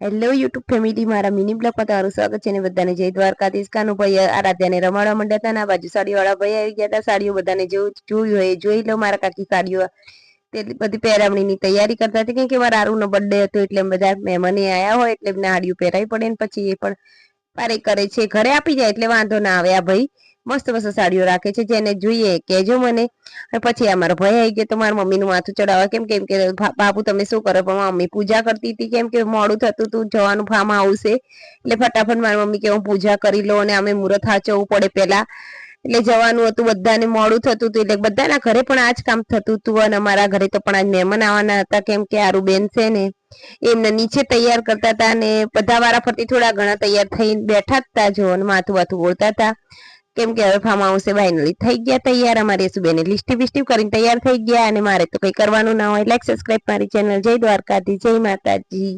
Hello YouTube family મારા mini બ્લોગમાં તમારું સ્વાગત છે ને બધાને. જય દ્વારકાધીશ કાનું ભાઈ આરાધ્યાને રમાડવા માંડ્યા હતા ને બાજુ સાડીવાળા ભાઈ આવી ગયા હતા. સાડીઓ બધાને જોયું હોય જોઈ લો મારા કાકી સાડીઓ. તે બધી પહેરામણીની તૈયારી કરતા હતી. કે મારા આરુનો બર્થડે હતો એટલે બધા મહેમાને આવ્યા હોય એટલે સાડીઓ પહેરાવી પડે ને પછી એ પણ પારે કરે છે. ઘરે આપી જાય એટલે વાંધો ના આવે આ ભાઈ. મસ્ત મસ્ત સાડીઓ રાખે છે જેને જોઈએ કહેજો મને. પછી આ ભાઈ આવી ગયો તો મમ્મીનું માથું ચડાવવા કેમ કેમ કે બાપુ તમે શું કરો? પણ મમ્મી પૂજા કરતી હતી કેમ કે મોડું થતું હતું, જવાનું ફાર્મ આવશે એટલે ફટાફટ મારી મમ્મી કે હું પૂજા કરી લો અને અમે મુહૂર્ત હાચવવું પડે પહેલા. એટલે જવાનું હતું બધાને, મોડું થતું હતું એટલે બધાના ઘરે પણ આ જ કામ થતું હતું અને અમારા ઘરે તો પણ આજ મહેમાન આવવાના હતા કેમ કે આરું બેન છે ને, એમને નીચે તૈયાર કરતા હતા અને બધા વારા ફરતી થોડા ઘણા તૈયાર થઈને બેઠા હતા જો અને માથું વાથું બોલતા હતા. કેમ કે હવે ફાર્મ હાઉસે ફાઇનલી થઈ ગયા તૈયાર, અમારી સુબેને લિસ્ટી વિસ્ટિવ કરીને તૈયાર થઈ ગયા અને મારે તો કઈ કરવાનું ના હોય. લાઈક સબસ્ક્રાઇબ મારી ચેનલ જય દ્વારકાથી જય માતાજી.